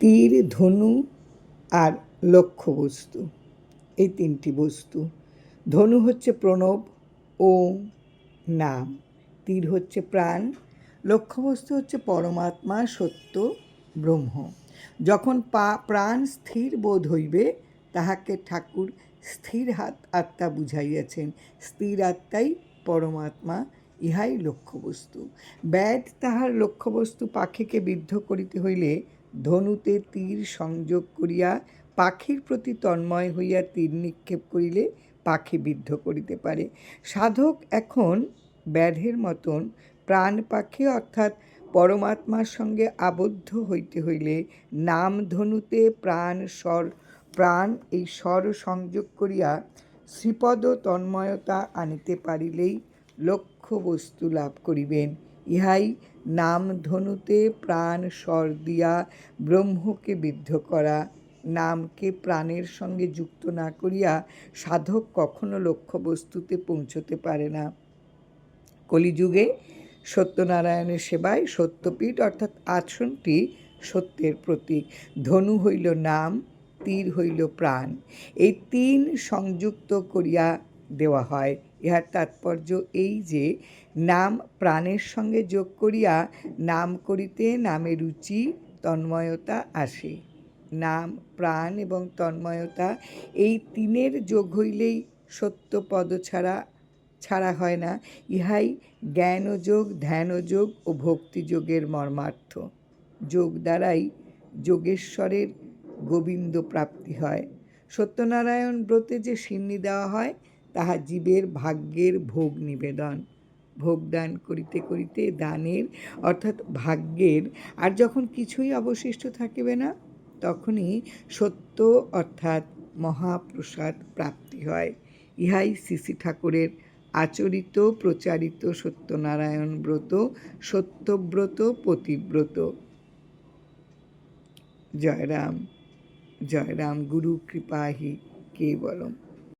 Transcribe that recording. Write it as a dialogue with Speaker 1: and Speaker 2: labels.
Speaker 1: তীর, ধনু আর লক্ষ্যবস্তু এই তিনটি বস্তু। ধনু হচ্ছে প্রণব ওম নাম। তীর হচ্ছে প্রাণ। লক্ষ্যবস্তু হচ্ছে পরমাত্মা, সত্য, ব্রহ্ম। যখন পা, প্রাণ স্থির বোধ হইবে, তাহাকে ঠাকুর স্থির হাত, আত্মা বুঝাইয়াছেন। স্থির আত্মাই পরমাত্মা, ইহাই লক্ষ্যবস্তু ব্যাট তাহার লক্ষ্যবস্তু পাখিকে বিদ্ধ করিতে হইলে ধনুতে তীর সংযোগ করিয়া পাখির প্রতি তন্ময় হইয়া তীর নিক্ষেপ করিলে পাখি বিদ্ধ করিতে পারে। সাধক এখন ব্যাধের মতন প্রাণ পাখি অর্থাৎ পরমাত্মার সঙ্গে আবদ্ধ হইতে হইলে নাম ধনুতে প্রাণ স্বর, প্রাণ এই স্বর সংযোগ করিয়া শ্রীপদ তন্ময়তা আনিতে পারিলেই লক্ষ্য বস্তু লাভ করিবেন। ইহাই নাম ধনুতে প্রাণ স্বর দিয়া ব্রহ্মকে বিদ্ধ করা, নামকে প্রাণের সঙ্গে যুক্ত না করিয়া সাধক কখনো লক্ষ্যবস্তুতে পৌঁছতে পারে না। কলিযুগে সত্যনারায়ণের সেবায় সত্যপীঠ অর্থাৎ আসনটি সত্যের প্রতীক। ধনু হইল নাম, তীর হইল প্রাণ। এই তিন সংযুক্ত করিয়া দেওয়া হয়। ইহার তাৎপর্য এই যে, নাম প্রাণের সঙ্গে যোগ করিয়া নাম করিতে নামে রুচি, তন্ময়তা আসে। নাম, প্রাণ এবং তন্ময়তা এই তিনের যোগ হইলেই সত্য পদ ছাড়া ছাড়া হয় না। ইহাই জ্ঞানযোগ, ধ্যানযোগ ও ভক্তিযোগের মর্মার্থ। যোগ দ্বারাই যোগেশ্বরের গোবিন্দ প্রাপ্তি হয়। সত্যনারায়ণ ব্রতে যে সিন্নি দেওয়া হয় তাহা জীবের ভাগ্যের ভোগ নিবেদন। ভোগদান করিতে করিতে দানের, অর্থাৎ ভাগ্যের, আর যখন কিছুই অবশিষ্ট থাকিবে না, তখনই সত্য অর্থাৎ মহাপ্রসাদ প্রাপ্তি হয়। ইহাই শ্রী ঠাকুরের আচরিত, প্রচারিত সত্যনারায়ণ ব্রত, সত্যব্রত পতিব্রত। জয়রাম জয়রাম জয় রাম গুরু কৃপাহি কেবলম।